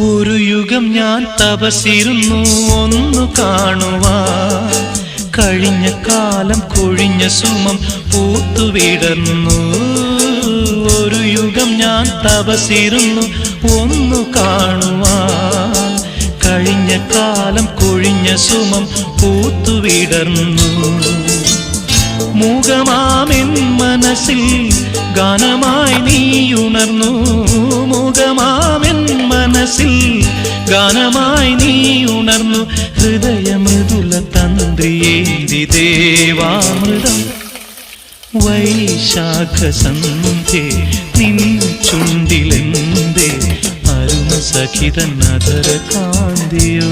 ഒരു യുഗം ഞാൻ തപസിരുന്നു ഒന്നു കാണുവാ. കഴിഞ്ഞ കാലം കൊഴിഞ്ഞ സുമം പൂത്തുവിടുന്നു. ഒരു യുഗം ഞാൻ തപസിരുന്നു ഒന്നു കാണുവാ. കഴിഞ്ഞ കാലം കൊഴിഞ്ഞ സുമം പൂത്തുവിടുന്നു. മുഖമാമെൻ മനസ്സിൽ ഗാനമായി നീ ഉണർന്നു മനസ്സിൽ ഗാനമായി നീ ഉണർന്നു ഹൃദയമൃദുല തന്ത്രിയേരി ദേവാമൃതം. വൈശാഖ സന്ധ്യേ നിൻ ചുണ്ടിലെന്തേ അരുണ സഖിതൻ കാന്തിയോ.